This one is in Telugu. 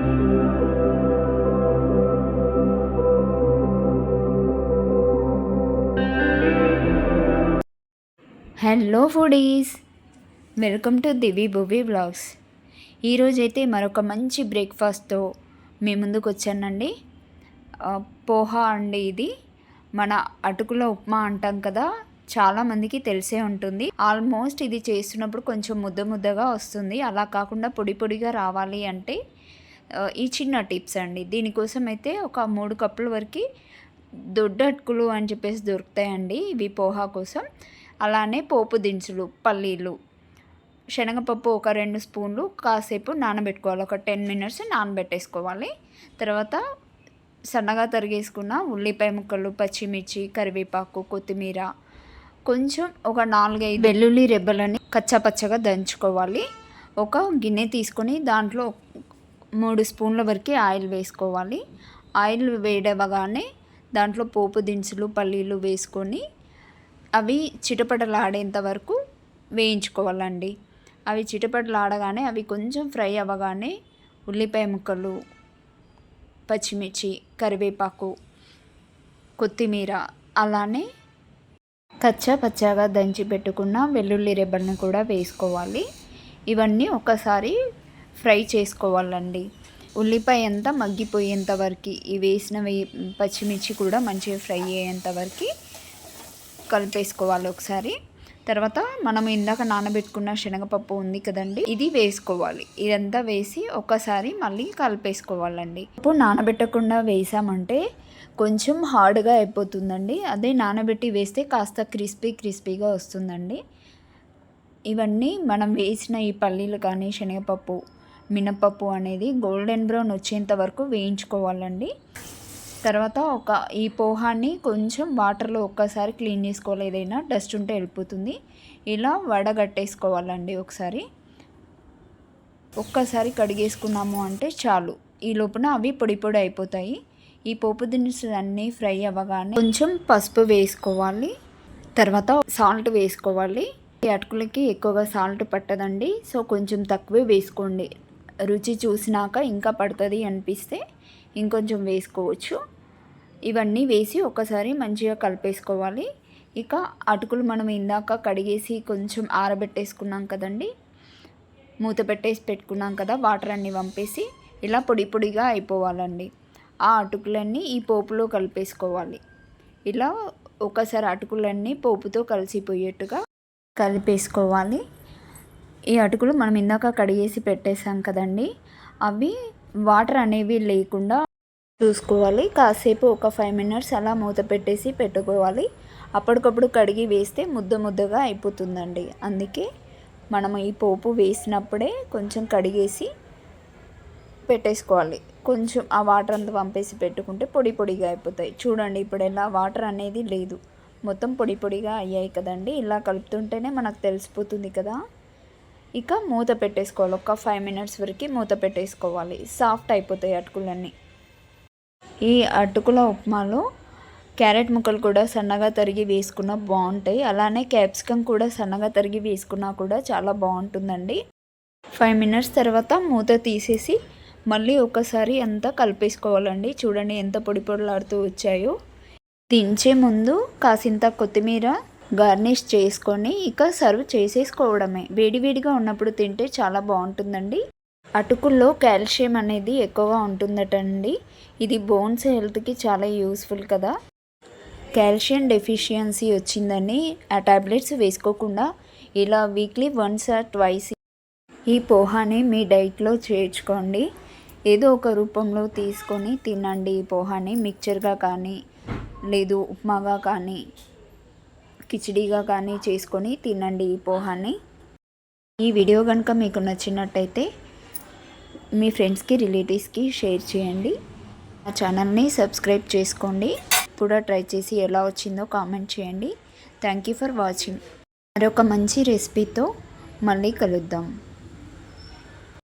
Hello foodies welcome to Divi Buvi blogs ఈరోజైతే మరొక మంచి బ్రేక్ఫాస్ట్తో మీ ముందుకు వచ్చానండి. పోహా అండి ఇది. మన అటుకుల ఉప్మా అంటాం కదా చాలామందికి తెలిసే ఉంటుంది. ఆల్మోస్ట్ ఇది చేస్తున్నప్పుడు కొంచెం ముద్ద ముద్దగా వస్తుంది. అలా కాకుండా పొడి పొడిగా రావాలి అంటే ఈ చిన్న టిప్స్ అండి. దీనికోసం అయితే ఒక మూడు కప్పుల వరకు దొడ్డు అటుకులు అని చెప్పేసి దొరుకుతాయండి. ఇవి పోహా కోసం. అలానే పోపు దినుసులు పల్లీలు శనగపప్పు ఒక రెండు స్పూన్లు కాసేపు నానబెట్టుకోవాలి. ఒక టెన్ మినిట్స్ నానబెట్టేసుకోవాలి. తర్వాత సన్నగా తరిగేసుకున్న ఉల్లిపాయ ముక్కలు పచ్చిమిర్చి కరివేపాకు కొత్తిమీర కొంచెం ఒక నాలుగైదు వెల్లుల్లి రెబ్బలని కచ్చాపచ్చగా దంచుకోవాలి. ఒక గిన్నె తీసుకొని దాంట్లో మూడు స్పూన్ల వరకు ఆయిల్ వేసుకోవాలి. ఆయిల్ వేడవగానే దాంట్లో పోపు దినుసులు పల్లీలు వేసుకొని అవి చిటపటలాడేంత వరకు వేయించుకోవాలండి. అవి చిటపటలాడగానే అవి కొంచెం ఫ్రై అవ్వగానే ఉల్లిపాయ ముక్కలు పచ్చిమిర్చి కరివేపాకు కొత్తిమీర అలానే కచ్చా పచ్చాగా దంచి పెట్టుకున్న వెల్లుల్లి రెబ్బలను కూడా వేసుకోవాలి. ఇవన్నీ ఒకసారి ఫ్రై చేసుకోవాలండి. ఉల్లిపాయ అంతా మగ్గిపోయేంత వరకు ఈ వేసిన పచ్చిమిర్చి కూడా మంచిగా ఫ్రై అయ్యేంత వరకు కలిపేసుకోవాలి ఒకసారి. తర్వాత మనం ఇందాక నానబెట్టుకున్న శనగపప్పు ఉంది కదండి ఇది వేసుకోవాలి. ఇదంతా వేసి ఒకసారి మళ్ళీ కలిపేసుకోవాలండి. ఇప్పుడు నానబెట్టకుండా వేసామంటే కొంచెం హార్డ్గా అయిపోతుందండి. అదే నానబెట్టి వేస్తే కాస్త క్రిస్పీ క్రిస్పీగా వస్తుందండి. ఇవన్నీ మనం వేసిన ఈ పల్లీలు కానీ శనగపప్పు మినపప్పు అనేది గోల్డెన్ బ్రౌన్ వచ్చేంత వరకు వేయించుకోవాలండి. తర్వాత ఒక ఈ పోహాన్ని కొంచెం వాటర్లో ఒక్కసారి క్లీన్ చేసుకోవాలి. ఏదైనా డస్ట్ ఉంటే వెళ్ళిపోతుంది. ఇలా వడగట్టేసుకోవాలండి ఒకసారి. ఒక్కసారి కడిగేసుకున్నాము అంటే చాలు. ఈ లోపున అవి పొడి పొడి అయిపోతాయి. ఈ పోపు దినుసులు అన్నీ ఫ్రై అవ్వగానే కొంచెం పసుపు వేసుకోవాలి. తర్వాత సాల్ట్ వేసుకోవాలి. ఈ అటుకులకి ఎక్కువగా సాల్ట్ పట్టదండి. సో కొంచెం తక్కువే వేసుకోండి. రుచి చూసినాక ఇంకా పడుతుంది అనిపిస్తే ఇంకొంచెం వేసుకోవచ్చు. ఇవన్నీ వేసి ఒకసారి మంచిగా కలిపేసుకోవాలి. ఇక అటుకులు మనం ఇందాక కడిగేసి కొంచెం ఆరబెట్టేసుకున్నాం కదండి. మూత పెట్టేసి పెట్టుకున్నాం కదా వాటర్ అన్నీ పంపేసి ఇలా పొడి పొడిగా అయిపోవాలండి. ఆ అటుకులన్నీ ఈ పోపులో కలిపేసుకోవాలి. ఇలా ఒకసారి అటుకులన్నీ పోపుతో కలిసిపోయేట్టుగా కలిపేసుకోవాలి. ఈ అటుకులు మనం ఇందాక కడిగేసి పెట్టేసాం కదండి. అవి వాటర్ అనేవి లేకుండా చూసుకోవాలి. కాసేపు ఒక ఫైవ్ మినిట్స్ అలా మూత పెట్టేసి పెట్టుకోవాలి. అప్పటికప్పుడు కడిగి వేస్తే ముద్ద ముద్దగా అయిపోతుందండి. అందుకే మనం ఈ పోపు వేసినప్పుడే కొంచెం కడిగేసి పెట్టేసుకోవాలి. కొంచెం ఆ వాటర్ అంతా పంపేసి పెట్టుకుంటే పొడి పొడిగా అయిపోతాయి. చూడండి ఇప్పుడు ఎలా వాటర్ అనేది లేదు. మొత్తం పొడి పొడిగా అయ్యాయి కదండి. ఇలా కలుపుతుంటేనే మనకు తెలిసిపోతుంది కదా. ఇక మూత పెట్టేసుకోవాలి. ఒక ఫైవ్ మినిట్స్ వరకు మూత పెట్టేసుకోవాలి. సాఫ్ట్ అయిపోతాయి అటుకులన్నీ. ఈ అటుకుల ఉప్మాలో క్యారెట్ ముక్కలు కూడా సన్నగా తరిగి వేసుకున్నా బాగుంటాయి. అలానే క్యాప్సికమ్ కూడా సన్నగా తరిగి వేసుకున్నా కూడా చాలా బాగుంటుందండి. ఫైవ్ మినిట్స్ తర్వాత మూత తీసేసి మళ్ళీ ఒకసారి అంతా కలిపేసుకోవాలండి. చూడండి ఎంత పొడి పొడలాడుతూ వచ్చాయో. దించే ముందు కాసింత కొత్తిమీర గార్నిష్ చేసుకొని ఇక సర్వ్ చేసేసుకోవడమే. వేడివేడిగా ఉన్నప్పుడు తింటే చాలా బాగుంటుందండి. అటుకుల్లో కాల్షియం అనేది ఎక్కువగా ఉంటుందటండి. ఇది బోన్స్ హెల్త్కి చాలా యూస్ఫుల్ కదా. కాల్షియం డెఫిషియన్సీ వచ్చిందని ఆ టాబ్లెట్స్ వేసుకోకుండా ఇలా వీక్లీ వన్స్ ఆర్ ట్వైస్ ఈ పోహాని మీ డైట్లో చేర్చుకోండి. ఏదో ఒక రూపంలో తీసుకొని తినండి ఈ పోహాని. మిక్చర్గా కానీ లేదు ఉప్మాగా కానీ కిచిడీగా కానీ చేసుకొని తినండి ఈ పోహాన్ని ఈ వీడియో కనుక మీకు నచ్చినట్టయితే మీ ఫ్రెండ్స్కి రిలేటివ్స్కి షేర్ చేయండి. నా ఛానల్ని సబ్స్క్రైబ్ చేసుకోండి. కూడా ట్రై చేసి ఎలా వచ్చిందో కామెంట్ చేయండి. Thank you for watching. మరొక మంచి రెసిపీతో మళ్ళీ కలుద్దాం.